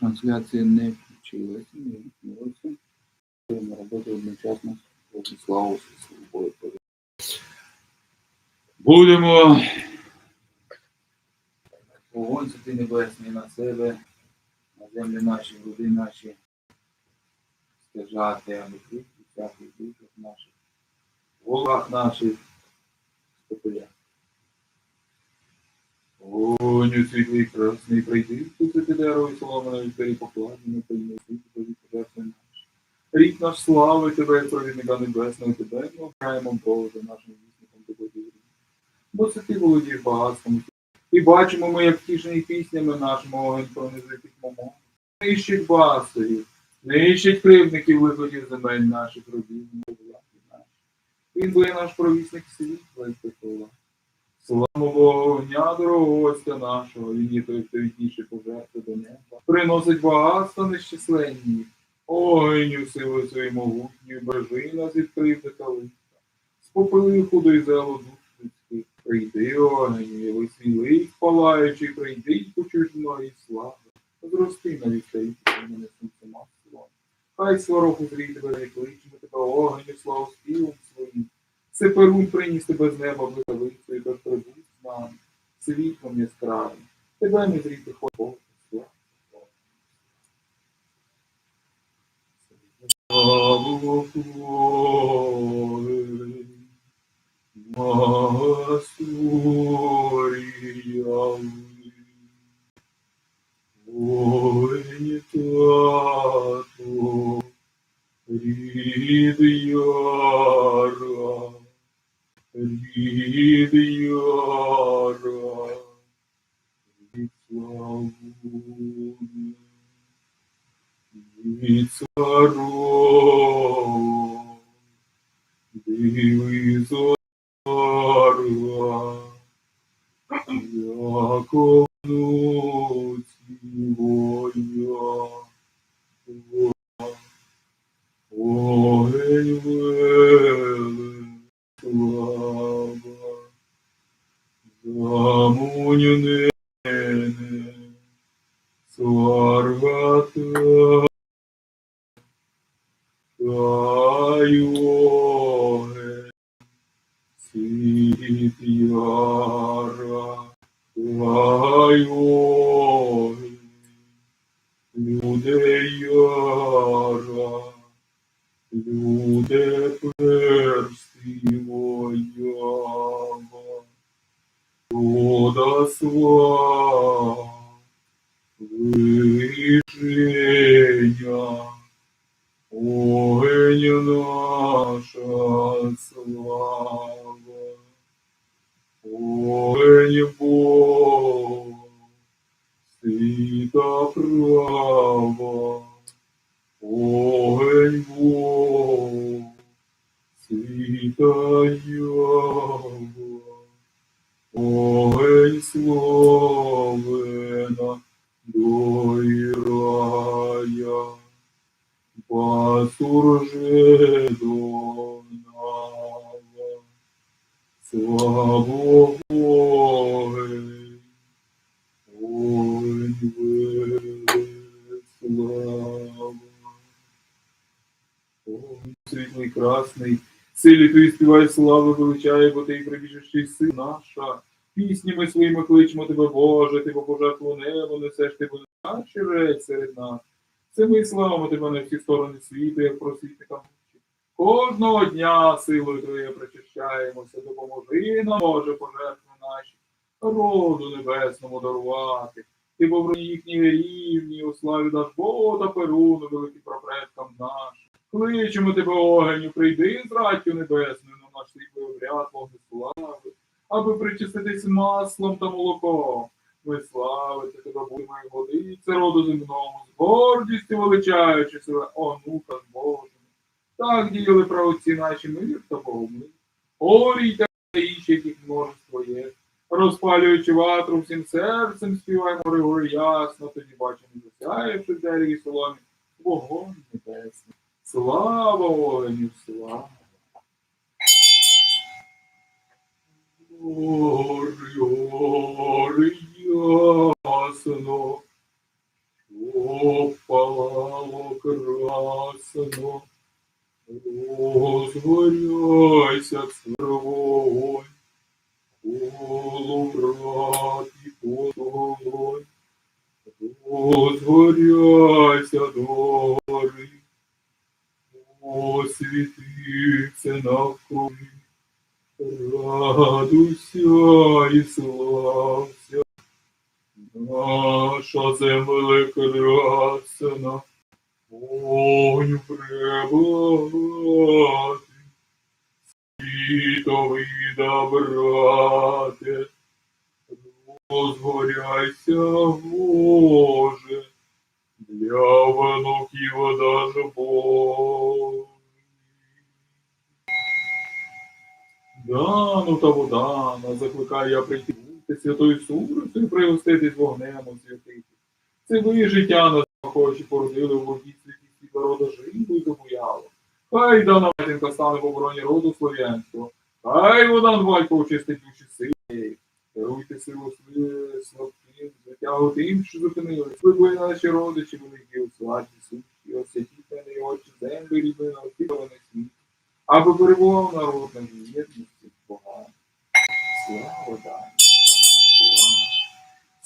Трансляція не включилася, не вмикнулася. Будемо робити одночасно Владиславу Слобою. Будемо вогонь небесний на себе, на землі наші, груди наші, стяжати, а не крик, всякий духах наших, в головах наших, стопиля. Огонь світлий красний прийди, тут ти дерево і соломина від пері покладено, пильно світло тобі пожертви наші. Рік наш слави тебе, провідника небесного, тебе ми обираємо Боже, нашим вісником тобі віримо. Бо це ти володієш багатством. І бачимо ми, як втішені піснями нашими огонь пронизитих момов. Нищить басторів, нищить кривдників виходів земель наших робів, влади наші. Він буде наш провісник світла і тепла. Слава Богу, огня дорогого гостя нашого, він є той, хто відніше пожертви до неба. Приносить багатство нещисленні. Огню силою своєю могутньою, бережи нас від кривдика лиха. Спопили худой зело душ людських. Прийди, огню, яви свій палаючий, прийди й мною слави. Зрости на вітей, мене сонце масло. Хай свароху зрій тебе кличемо тебе огню, славу співом своїм. Це приніс тебе з неба блискавицею, тож прибудь з нами, світлом яскравим. Тебе не зріти Богу, Масторія, Ой, uniónü y, you. Славу Богу, ой, слава. Ой, світлий красний, силі твої співай слави величає, бо ти і прибіжищий син наша. Піснями своїми кличемо тебе, Боже, ти по пожертву небо несеш, ти будеш наші рець серед нас. Це ми славимо тебе на всі сторони світу, як просвітникам. Кожного дня силою Твоєю причащаємося, допоможи нам, Боже, пожертви наші, роду небесному дарувати. Ти поброні їхні рівні, у славі даш Бога Перуну, великим прапредкам нашим. Кличемо тебе, огеню, прийди з раттю небесною на наш світлий обряд вогнеслави, аби причаститись маслом та молоком. Ми славити тебе будемо і водиться роду земному, з гордістю величаючи себе, онука з Божим. Так діяли правоці наші мир та Богомир. Орій та інші, яких множество є. Розпалюючи ватру всім серцем, співаємо ригори ясно, тоді бачимо, засяявши в дереві соломі, вогонь небесний. Слава воїню, слава! Гори, гори, ясно, Опало красно, розгоряйся цервонь, коловрат і потолонь, розгоряйся до гори, освітиться навкруги, радуйся і слався. Наша земля красна, вонь пребувати, світовий добрате, розгоряйся, Боже, для внуків даже Божий. Дану та Богдана закликаю я прийти святою сурицею, пригоститись вогнем освятити. Це ви життя на захочі породили в воді світі світа рода жінку і забуяло. Хай дана матінка стане в обороні роду слов'янського. Хай вона батько очистить душі сили. Даруйте силу слабким, затягу тим, що зупинились. Ви наші родичі, великі у сваті, сущі, освятіть мене і очі землю рідної опікований світ, аби перебував народ на єдності з Богом. Слава дай.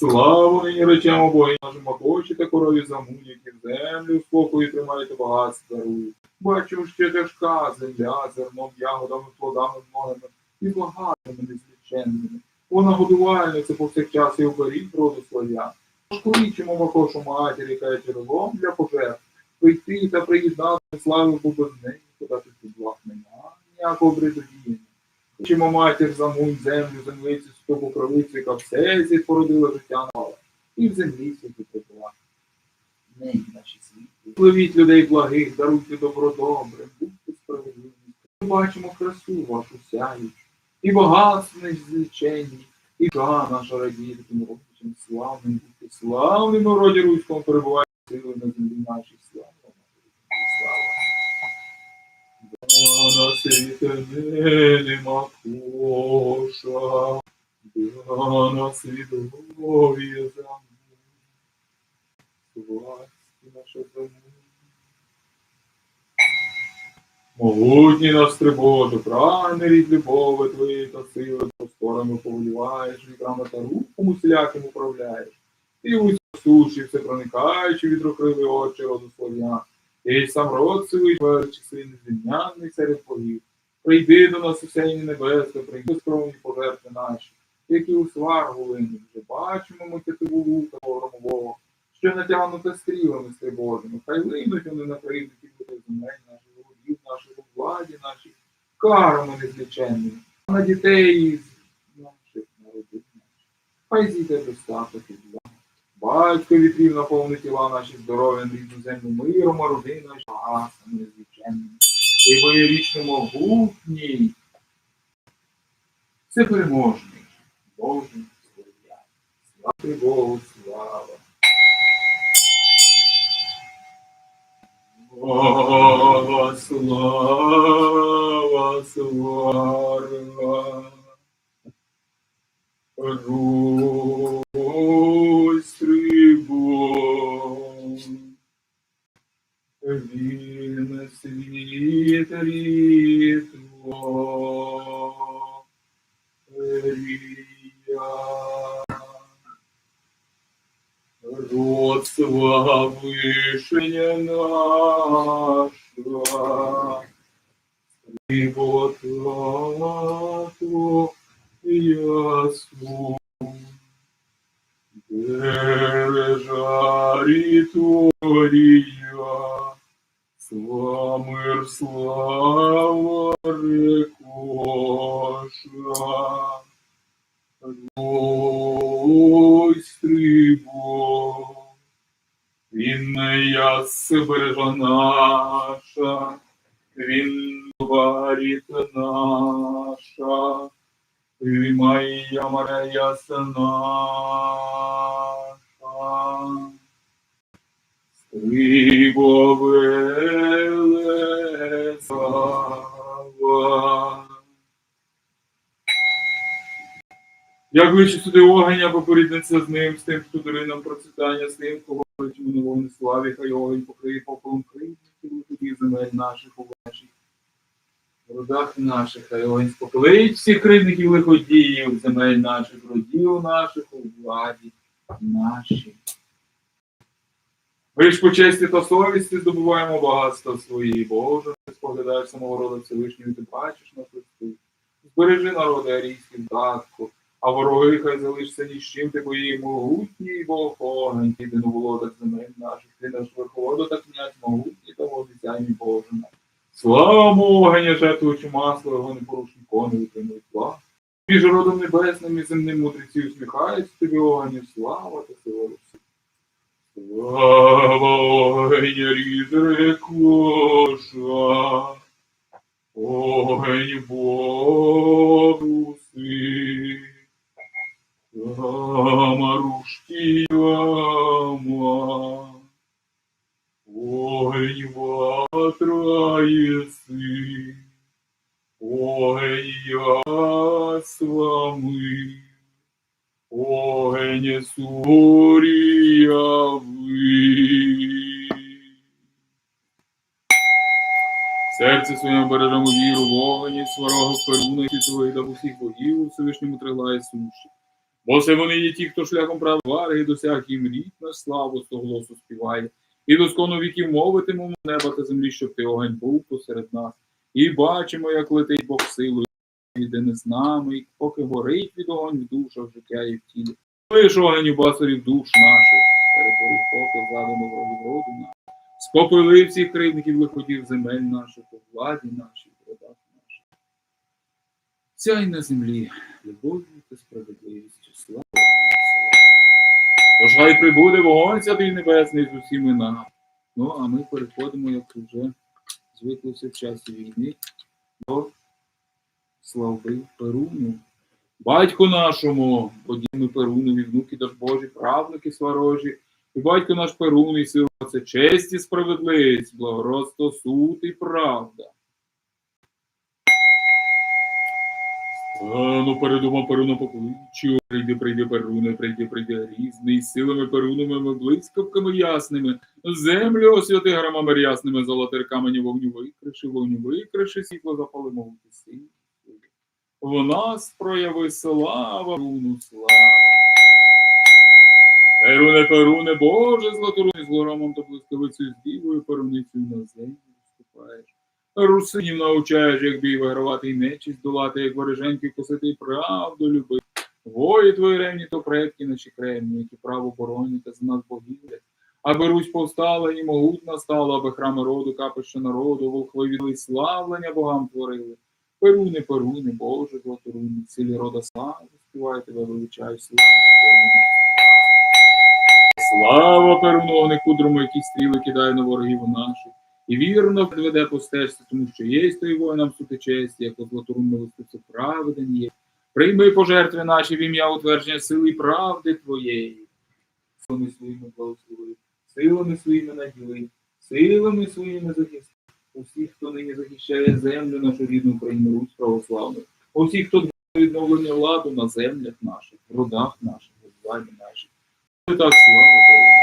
Славу нині речемо Богу нашим очі та корові які в землю спокою тримаєте багатство дарують. Бачу, ще тяжка земля, зерном, ягодами, плодами многими і багатими незліченними. Вона годувальниця повсякчас і оберіг роду слав'ян. Кличемо Макошу матір, яка є джерелом для пожертв, прийти та приєднати славу бо без неї, подати підлаг нема, ніякого бредодіяння. Чимо матір замунь землю, землиці, стопу кровицю, яка все зі породила життя нова, і в землі світі прибула. Нині наші світи. Пливіть людей благих, даруйте добро добре, будьте справедливі. Ми бачимо красу вашу сяючу, і багатство незліченні, і ка наша радіє таким родичем славним, будьте славним у роді руському перебуває сили на землі нашій слава. Слава. Нема коша, на свідові заму, власті наша заму. Могутній наш стрибоже, прагне рід любови твої та сили, просторами повеліваєш, вітрами та рухом усіляким управляєш. Ти у суші, все проникаючи від рукриви очі роду І сам род сивий, величі син звільняний серед богів. Прийди до нас усяйні небесне, прийди скромні пожертви наші, які у сваргу линуть. Вже бачимо ми тетиву лука громового, що натягнуте стрілами стрибожими. Хай линуть вони на і буде земель наших родів, наших у владі, наших карами незліченними. А на дітей наших народів наших. Хай зійде достаток і. Батько вітрів наповни тіла наші здоров'ям, рідну землю миром, родина багатством незвичайним. І боєрічно могутній. Це переможний. Божий слав'я. Слава Богу, слава. Слава, слава, слава. Русь світ рідво, рія. Род славишня наша, Трибутату ясу, Бережа ріторія, Сламир слава рекоша, він не яс бережа наша, він варіт наша, і моя Марія Як вище сюди огонь, або порідниться з ним, з тим, хто нам процвітання, з тим, кого Чому не вогни славі, хай огонь покриє попелом кривдників, тоді земель наших у ваших. Родах наших, хай огонь спокоїть всіх кривдників лиходіїв, земель наших, родів наших у владі нашій. Ми по честі та совісті здобуваємо багатства свої, Боже, ти споглядаєш самого роду Всевишнього, ти бачиш на Христу. Збережи народи арійський датку, а вороги хай залишся ні з чим, ти бої могутній Бог огонь, ти не володар земель наших, ти наш верховода князь могутній та обіцяй мій Боже наш. Слава огоня, жертвуючи масло, його непорушні кони витримують слава. Між родом небесним і земним мудреці усміхаються тобі огонь, слава та сила Русі. рід рекоша, огонь Богу перуна, світових да в усіх богів у Всевишньому трилає суші. Бо це вони є ті, хто шляхом прав варги досяг їм рід наш славу з голосу співає. І доскону віків мовитимемо неба та землі, щоб ти огонь був посеред нас. І бачимо, як летить Бог силою іде не з нами, і поки горить від огонь в душах життя і в тілі. Лиш огонь у басарів душ наших, перетворив поки задано ворогів роду наш. Спопили всіх кривдників лиходів земель наших, у владі нашій, родах. Сяй на землі, любов'ю та справедливістю, слава. Тож хай прибуде вогонь святий небесний з усіми нами. Ну, а ми переходимо, як вже звиклося в часі війни, до слави Перуну. Батьку нашому, подіми Перунові, внуки даж Божі, правнуки сварожі, і батько наш Перун, і сила це честь і справедливість, благородство, суд і правда. Стану передума Перуна покличу, прийди, прийди, Перуне, прийди, прийди, різний, силами Перуновими, блискавками ясними, землю освяти громами рясними, золотир камені вогню викриши, вогню викриши, світло запали могути сили. В нас прояви слава, руну слава. Перуне, перуне, Боже, златоруни з горомом та блискавицею з дівою перуницею на землю вступаєш. Русинів научаєш, як бій вигравати і нечість долати, як вороженьків косити і правду любити. Вої твої ревні, то предки наші кремні, які право боронять та за нас богівлять. Аби Русь повстала і могутна стала, аби храми роду, капище народу, волхви відли славлення богам творили. Перуни, перуни, Боже, златоруни, цілі рода слави, співай тебе, величай, слава Перуни. Слава Перуну, огнику друму, які стріли кидає на ворогів наших. І вірно веде по стежці, тому що є той воїнам сути честь, як златорун милостивця праведен є. Прийми пожертви наші в ім'я утвердження сили і правди твоєї. Силами своїми благослови, силами своїми наділи, силами своїми захисти. Усіх, хто нині захищає землю, нашу рідну Україну, Русь православну. Усіх, хто відновлення владу на землях наших, родах наших, в владі наших. Так слава слава.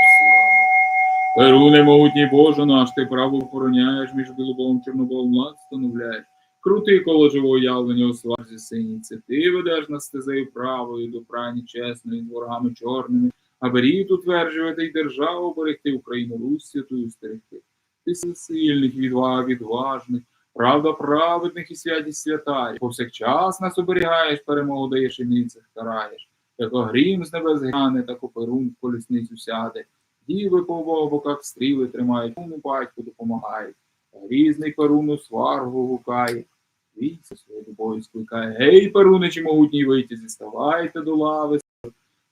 Перуне, могутній Боже наш, ти право охороняєш, між білобовим чорнобовим лад встановляєш. Крути коло живого явлення у сварзі синіці. Ти ведеш нас стезею правою до прані чесної, ворогами чорними, аби рід утверджувати й державу берегти Україну, Русь святую стерегти. Ти сил сильних, відваг відважних, правда праведних і святість святає. Повсякчас нас оберігаєш, перемогу даєш і ницях караєш. Як грім з небес гряне, так оперун в колісницю сяде. Діви по обох боках стріли тримають, кому батьку допомагають. Грізний перуну сваргу гукає. Війця свою любові скликає. Гей, перуничі могутній вийти, зіставайте до лави.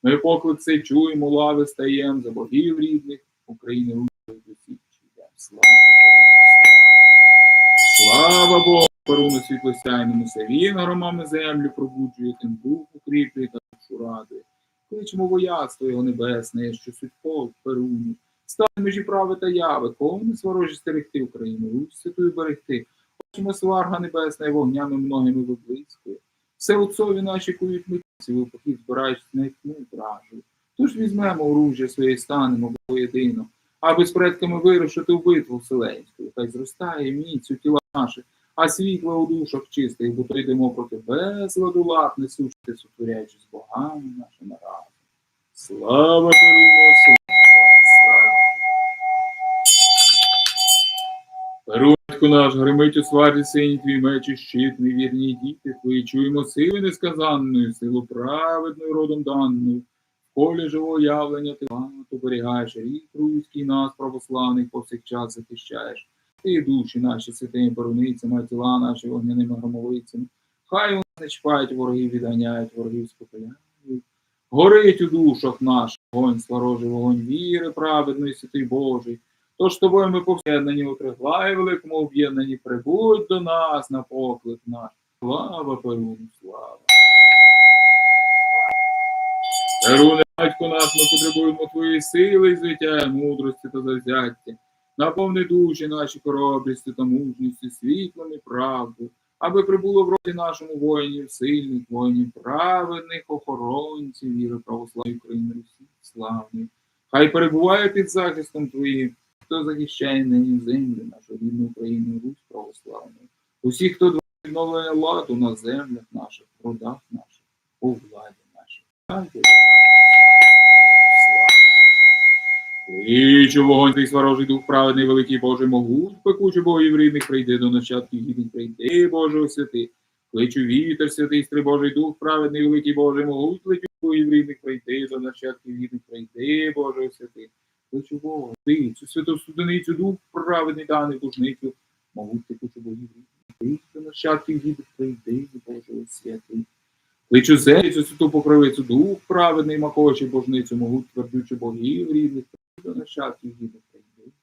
Ми поклик цей чуємо, лави стаєм, за богів рідних, України досі чуєм. Слава Перуну, слава! Богу, Перуну світлосяйному, він громами землю пробуджує, тим дух укріплює та душу радує. Кличемо вояцтво його небесне, що суть полк Перуні. Стане межі прави та яви, кого не сворожі стерегти Україну, Русь святую берегти. Хочемо сварга небесна і вогнями многими виблискує. Все отцові наші кують митці, у похід збирають не тьму вражу. Тож візьмемо оружжя своє і станемо воєдино, аби з предками вирушити в битву вселенську, хай зростає міць у тіла наших, а світло у душах чистих, бо то йдемо проти безладу лад, несучи, сотворяючи з богами нашими разом. Слава Перуно, слава, слава. Перуньку наш, гримить у сварі синій твій меч і щит, ми вірні діти твої, чуємо сили несказанної, силу праведною родом даною. Полі живого явлення ти багато оберігаєш, рік руський нас, православних, повсякчас захищаєш. Ти душі наші святими боруницями, тіла наші вогняними громовицями. Хай вони не чіпають ворогів, відганяють ворогів спокояють. Горить у душах наших вогонь, сварожий вогонь віри, праведної, святий Божий. Тож тобою ми пов'єднані у триглаї великому об'єднані, прибудь до нас на поклик наш. Слава Перуну, слава. Перуне, батько наш, ми потребуємо твоєї сили і звиття, мудрості та завзяття. Наповни душі наші хоробрістю та мужністю, світлом і правдою, аби прибуло в роді нашому воїнів, сильних воїнів, праведних охоронців віри православної України Русі, славної. Хай перебуває під захистом твоїм, хто захищає нині землю, нашу рідну Україну, Русь православну. Усі, хто дбає відновлення ладу на землях наших, родах наших, у владі нашій. Хай буде так. Слава. Кличу вогонь твій сварожий дух праведний, великий Божий могуть, пекучу богів рідних, прийди до нащадків гідних, прийди, Боже святий. Кличу вітер, святий, стри Божий дух праведний, великий Божий могуть, кличу богів рідних, прийди до нащадків гідних, прийди, Боже святий. Кличу Бога, ти, цю святу студеницю, дух праведний, даний божницю, могуть текучу богів рідних, прийди до нащадків гідних, прийди, Боже святий. Кличу землю, цю святу покровицю, дух праведний, макочий божницю, могуть твердючи богів рідних, до нащадків святий.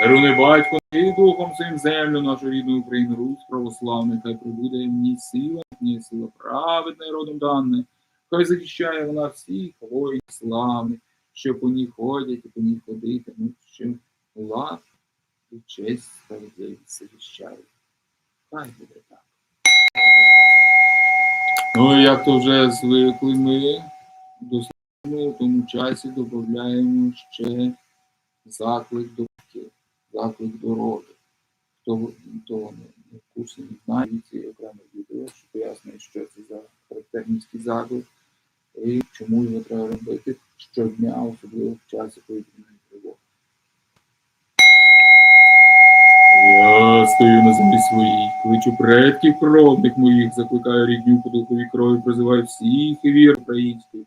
Перуни батько, ти духом своїм землю, нашу рідну Україну, Русь православну, хай прибуде ній сила, ній сила праведна і родом дане, хай захищає вона всіх воїнів славних, що по ній ходять і по ній ходитимуть, що лад і честь справедливість захищають. Хай буде так. Ну, як то вже звикли ми слова, в тому часі додаємо ще заклик до батьків, заклик до роду. Хто, хто не в курсі не знає, ці окреме відео, що пояснює, що це за характерницький заклик і чому його треба робити щодня, особливо в часі повітряної тривоги. Я стою на землі своїй, кличу предків кровних моїх, закликаю рідню по духовій крові, призиваю всіх вір української.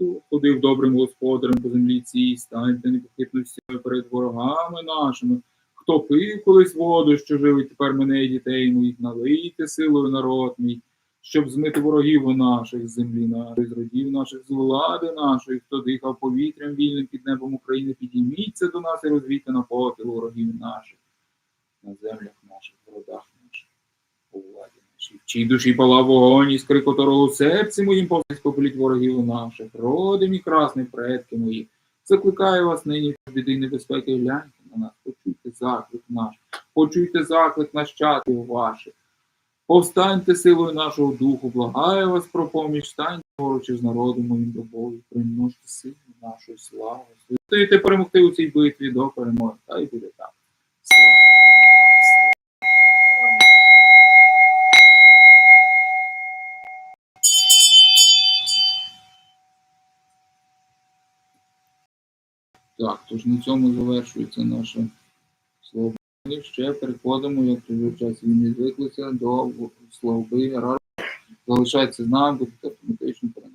Хто ходив добрим господарем по землі цій, станьте непохитно перед ворогами нашими. Хто пив колись воду, що живить тепер мене і дітей моїх, налийте силою народ мій, щоб змити ворогів наших з землі нашої, з родів наших, з влади нашої, хто дихав повітрям вільним під небом України, підійміться до нас і розвійте на поти ворогів наших на землях наших, в родах наших, у владі нашій. В чій душі палав вогонь, іскри котрого серці моїм повністю попеліть ворогів наших, роди мій красний предки мої. Закликаю вас нині в біди небезпеки, гляньте на нас, почуйте заклик наш, почуйте заклик нащадків ваших. Повстаньте силою нашого духу, благаю вас про поміч, станьте поруч з народом моїм до Богу, примножте силу нашої слави. Стоїте перемогти у цій битві до перемоги. Та й буде так. Слава. Так, тож на цьому завершується наше слово. Ще переходимо, як вже в часі війни звиклися, до словби. Залишайтеся з нами, будете